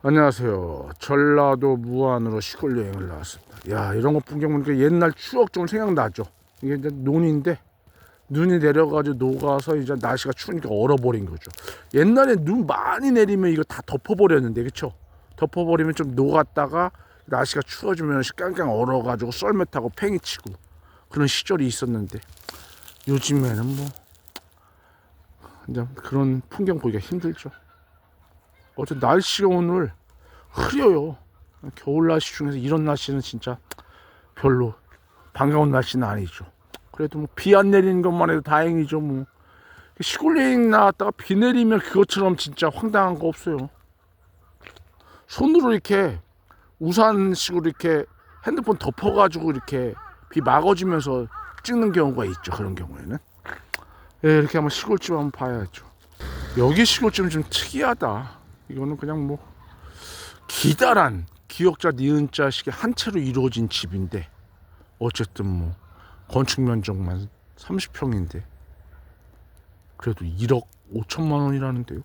안녕하세요. 전라도 무안으로 시골 여행을 나왔습니다. 야 이런 거 풍경 보니까 옛날 추억 좀 생각나죠. 이게 이제 논인데 눈이 내려가지고 녹아서 이제 날씨가 추우니까 얼어버린 거죠. 옛날에 눈 많이 내리면 이거 다 덮어버렸는데 그쵸? 덮어버리면 좀 녹았다가 날씨가 추워지면 깡깡 얼어가지고 썰매 타고 팽이 치고 그런 시절이 있었는데 요즘에는 뭐 그런 풍경 보기가 힘들죠. 어제 날씨가 오늘 흐려요. 겨울 날씨 중에서 이런 날씨는 진짜 별로 반가운 날씨는 아니죠. 그래도 뭐 비 안 내리는 것만 해도 다행이죠. 뭐 시골 여행 나왔다가 비 내리면 그것처럼 진짜 황당한 거 없어요. 손으로 이렇게 우산식으로 이렇게 핸드폰 덮어가지고 이렇게 비 막아주면서 찍는 경우가 있죠. 그런 경우에는. 예, 이렇게 한번 시골집 한번 봐야죠. 여기 시골집은 좀 특이하다. 이거는 그냥 뭐 기다란 기역자 니은자식의 한 채로 이루어진 집인데 어쨌든 뭐 건축 면적만 30평인데 그래도 1억 5천만 원이라는데요.